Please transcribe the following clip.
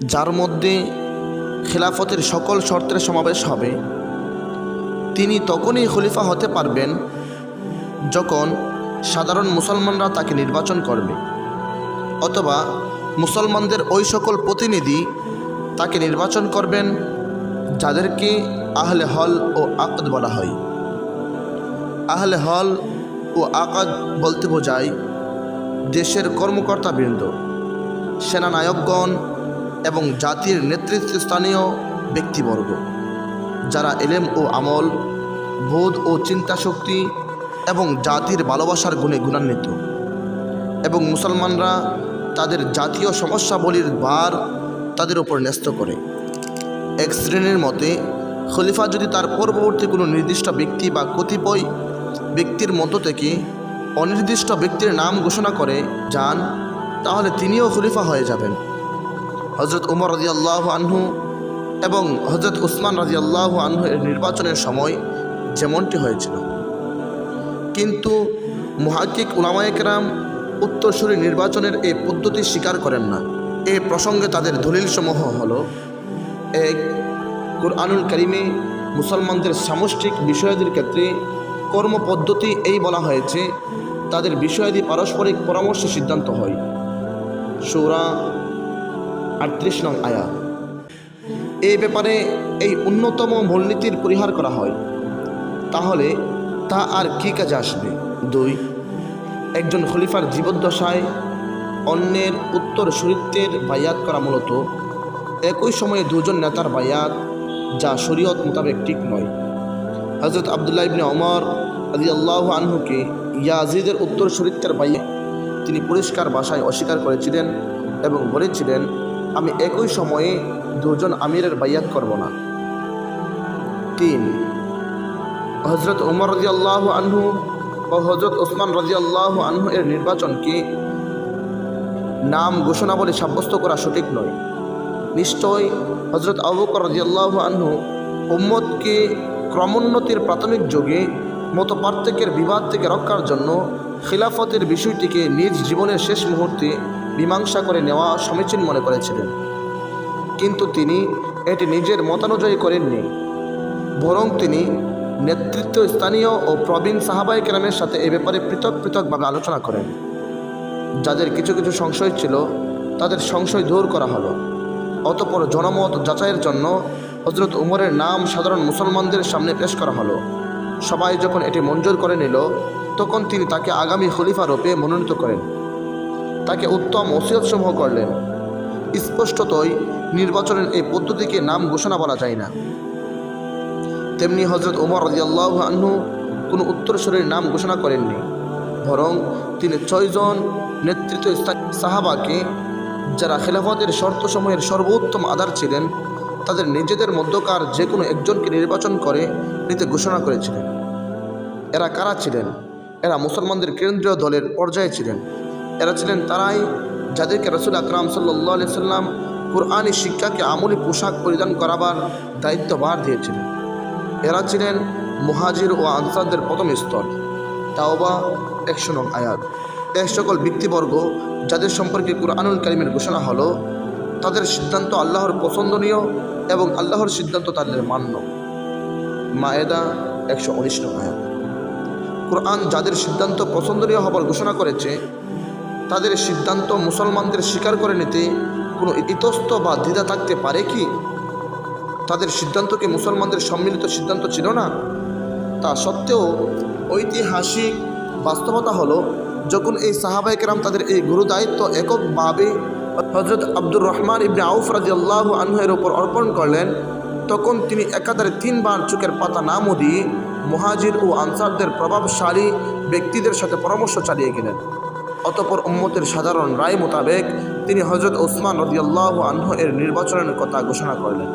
যার মধ্যে খেলাফতের সকল শর্তের সমাবেশ হবে, তিনি তখনই খলিফা হতে পারবেন যখন সাধারণ মুসলমানরা তাকে নির্বাচন করবে, অথবা মুসলমানদের ওই সকল প্রতিনিধি তাকে নির্বাচন করবেন যাদেরকে আহলে হল ও আকদ বলা হয়। আহলে হল ও আকাদ বলতে বোঝায় দেশের কর্মকর্তাবৃন্দ, সেনানায়কগণ এবং জাতির নেতৃত্বস্থানীয় ব্যক্তিবর্গ, যারা এলেম ও আমল, বোধ ও চিন্তা শক্তি এবং জাতির ভালোবাসার গুণে গুণান্বিত। এবং মুসলমানরা তাদের জাতীয় সমস্যাবলীর ভার তাদের উপর ন্যস্ত করে। এক শ্রেণির মতে, খলিফা যদি তার পূর্ববর্তী কোনো নির্দিষ্ট ব্যক্তি বা কতিপয় ব্যক্তির মধ্য থেকে অনির্দিষ্ট ব্যক্তির নাম ঘোষণা করে যান, তাহলে তিনিও খলিফা হয়ে যাবেন। হজরত উমর রাজি আল্লাহ আনহু এবং হজরত উসমান রাজি আল্লাহ আনহু এর নির্বাচনের সময় যেমনটি হয়েছিল। কিন্তু মুহাক্কিক উলামায়করাম উত্তরসূরি নির্বাচনের এই পদ্ধতি স্বীকার করেন না। এ প্রসঙ্গে তাদের দলিলসমূহ হল, এক, কুরআনুল করিমে মুসলমানদের সামষ্টিক বিষয়াদির ক্ষেত্রে কর্মপদ্ধতি এই বলা হয়েছে, তাদের বিষয়াদি পারস্পরিক পরামর্শে সিদ্ধান্ত হয়। সৌরা আটত্রিশ নং আয়া। এই ব্যাপারে এই অন্যতম মূলনীতির পরিহার করা হয়। তাহলে তা আর কী কাজে আসবে? দুই, একজন খলিফার জীবদ্দশায় অন্যের উত্তর সুরিত্বের বায়াত করা মূলত। একই সময়ে দুজন নেতার বায়াত, যা শরীয়ত মোতাবেক ঠিক নয়। হজরত আবদুল্লাহ ইবনে অমর আদি আল্লাহ আনহুকে ইয়াজিদের উত্তর সুরিত্বের বাইয়ে তিনি পরিষ্কার ভাষায় অস্বীকার করেছিলেন এবং বলেছিলেন আমি একই সময়ে দুজন আমিরের বাইয়াত করব না। তিন হজরত উমর রাজি আল্লাহ আনহু ও হজরত ওসমান রাজি আল্লাহ আনহু এর নির্বাচনকে নাম ঘোষণা বলে সাব্যস্ত করা সঠিক নয়। নিশ্চয় হজরত আবুকর রাজি আল্লাহ আনহু উম্মদকে ক্রমোন্নতির প্রাথমিক যুগে মতো পার্থক্যের বিবাদ থেকে রক্ষার জন্য খিলাফতের বিষয়টিকে নিজ জীবনের শেষ মুহূর্তে মীমাংসা করে নেওয়া সমীচীন মনে করেছিলেন। কিন্তু তিনি এটি নিজের মতানুযায়ী করেননি। বরং তিনি নেতৃত্ব স্থানীয় ও প্রবীণ সাহাবাই কেরামের সাথে এ ব্যাপারে পৃথক পৃথকভাবে আলোচনা করেন। যাদের কিছু কিছু সংশয় ছিল, তাদের সংশয় দূর করা হলো। অতপর জনমত যাচাইয়ের জন্য হজরত উমরের নাম সাধারণ মুসলমানদের সামনে পেশ করা হলো। সবাই যখন এটি মঞ্জুর করে নিল, তখন তিনি তাকে আগামী খলিফা রূপে মনোনীত করেন। তাকে উত্তম ওসিয়তসমূহ করলেন। স্পষ্টতই নির্বাচনের এই পদ্ধতিকে নাম ঘোষণা বলা যায় না। তেমনি হজরত ওমর রাজিয়াল্লাহ আহ্ন কোনো উত্তরস্বরের নাম ঘোষণা করেননি। বরং তিনি ছয়জন নেতৃত্ব সাহাবাকে, যারা খেলাফতের শর্তসমূহের সর্বোত্তম আধার ছিলেন, তাদের নিজেদের মধ্যকার যে কোনো একজনকে নির্বাচন করে নিতে ঘোষণা করেছিলেন। এরা কারা ছিলেন? এরা মুসলমানদের কেন্দ্রীয় দলের পর্যায়ে ছিলেন। এরা ছিলেন তারাই যাদেরকে রসুল আকরাম সাল্লাহ সাল্লাম কোরআনী শিক্ষাকে আমলি পোশাক পরিধান করাবার দায়িত্বভার দিয়েছিলেন। এরা ছিলেন মুহাজির ও আনসারদের প্রথম স্তর। তাওবা একশো নং আয়াত। এক সকল ব্যক্তিবর্গ যাদের সম্পর্কে কুরআনুল কারিমের ঘোষণা হলো, তাদের সিদ্ধান্ত আল্লাহর পছন্দনীয় এবং আল্লাহর সিদ্ধান্ত তাদের মান্য। মায়েদা একশো উনিশ নং আয়াত। কোরআন যাদের সিদ্ধান্ত পছন্দনীয় হবার ঘোষণা করেছে তাদের সিদ্ধান্ত মুসলমানদের স্বীকার করে নিতে কোনো ইতস্ত বা দ্বিধা থাকতে পারে কি? তাদের সিদ্ধান্তকে মুসলমানদের সম্মিলিত সিদ্ধান্ত ছিল না? তা সত্ত্বেও ঐতিহাসিক বাস্তবতা হলো, যখন এই সাহাবাইকেরাম তাদের এই গুরু দায়িত্ব এককভাবে হজরত আব্দুর রহমান ইবনে আউফ রাজি আল্লাহ আনহের ওপর অর্পণ করলেন, তখন তিনি একাধারে তিনবার চোখের পাতা না মুদিয়ে মুহাজির ও আনসারদের প্রভাবশালী ব্যক্তিদের সাথে পরামর্শ চালিয়ে গেলেন। অতপর উম্মতের সাধারণ রায় মোতাবেক তিনি হজরত ওসমান রদিয়াল্লাহ আনহ এর নির্বাচনের কথা ঘোষণা করলেন।